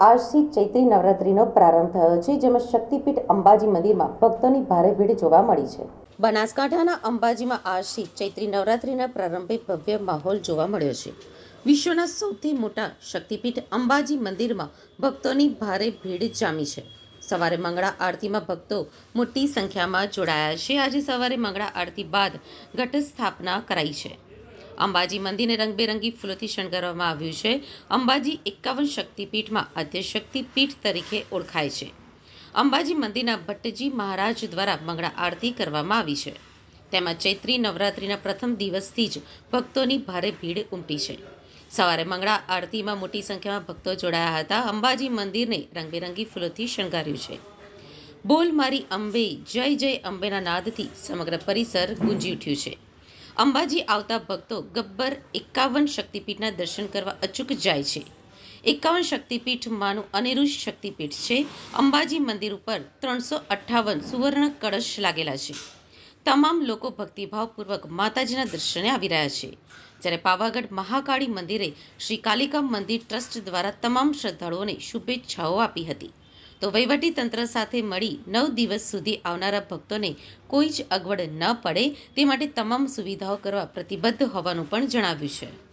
આજથી ચૈત્રી નવરાત્રીનો પ્રારંભ થયો છે, જેમાં શક્તિપીઠ અંબાજી મંદિરમાં ભક્તોની ભારે ભીડ જોવા મળી છે. બનાસકાંઠાના અંબાજીમાં આજથી ચૈત્રી નવરાત્રીના પ્રારંભે ભવ્ય માહોલ જોવા મળ્યો છે. વિશ્વના સૌથી મોટા શક્તિપીઠ અંબાજી મંદિરમાં ભક્તોની ભારે ભીડ જામી છે. સવારે મંગળા આરતીમાં ભક્તો મોટી સંખ્યામાં જોડાયા છે. આજે સવારે મંગળા આરતી બાદ ઘટ સ્થાપના કરાઈ છે. અંબાજી મંદિરને રંગબેરંગી ફૂલોથી શણગારવામાં આવ્યું છે. અંબાજી એકાવન શક્તિપીઠમાં આદ્ય શક્તિપીઠ તરીકે ઓળખાય છે. અંબાજી મંદિરના ભટ્ટજી મહારાજ દ્વારા મંગળા આરતી કરવામાં આવી છે. તેમાં ચૈત્રી નવરાત્રિના પ્રથમ દિવસથી જ ભક્તોની ભારે ભીડ ઉમટી છે. સવારે મંગળા આરતીમાં મોટી સંખ્યામાં ભક્તો જોડાયા હતા. અંબાજી મંદિરને રંગબેરંગી ફૂલોથી શણગાર્યું છે. બોલ મારી અંબે, જય જય અંબેના નાદથી સમગ્ર પરિસર ગુંજી ઉઠ્યું છે. અંબાજી આવતા ભક્તો ગબ્બર એકાવન શક્તિપીઠના દર્શન કરવા અચૂક જાય છે. એકાવન શક્તિપીઠ માનું અનેરું શક્તિપીઠ છે. અંબાજી મંદિર ઉપર ત્રણસો અઠ્ઠાવન સુવર્ણ કળશ લાગેલા છે. તમામ લોકો ભક્તિભાવપૂર્વક માતાજીના દર્શને આવી રહ્યા છે. જ્યારે પાવાગઢ મહાકાળી મંદિરે શ્રી કાલિકા મંદિર ટ્રસ્ટ દ્વારા તમામ શ્રદ્ધાળુઓને શુભેચ્છાઓ આપી હતી. તો વહીવટી તંત્ર સાથે મળી નવ દિવસ સુધી આવનારા ભક્તોને કોઈ જ અગવડ ન પડે તે માટે તમામ સુવિધાઓ કરવા પ્રતિબદ્ધ હોવાનું પણ જણાવ્યું છે.